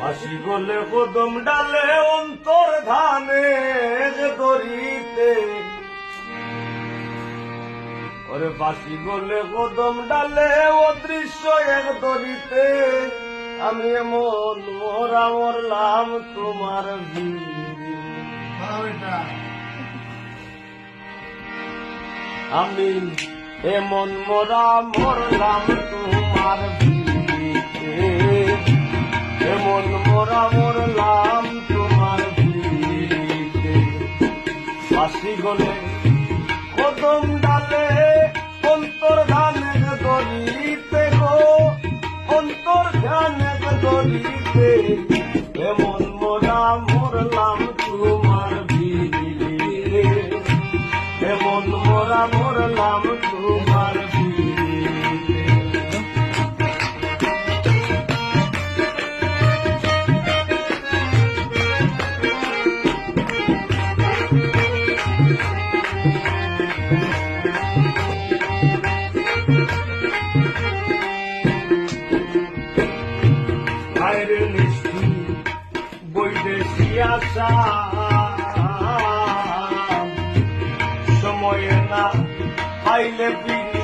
বাসি গলে কদম ডালে অন্তর ধানে দরিতে ওরে বাসি গলে কদম ডালে অদৃশ্য এক দরিতে আমি এমন মোরা মরলাম তোমার আমি এমন মোরা মরলাম তোমার মোরা মরলাম তোমার ভিড়ে বাসি গলে কদম ডালে অন্তর ধানের দরিতে গো, অন্তর ধানের দরিতে এমন মোরা মরলাম তোমার ভিড়ে এমন মোরা মরলাম সময়ে না আইলে বিনি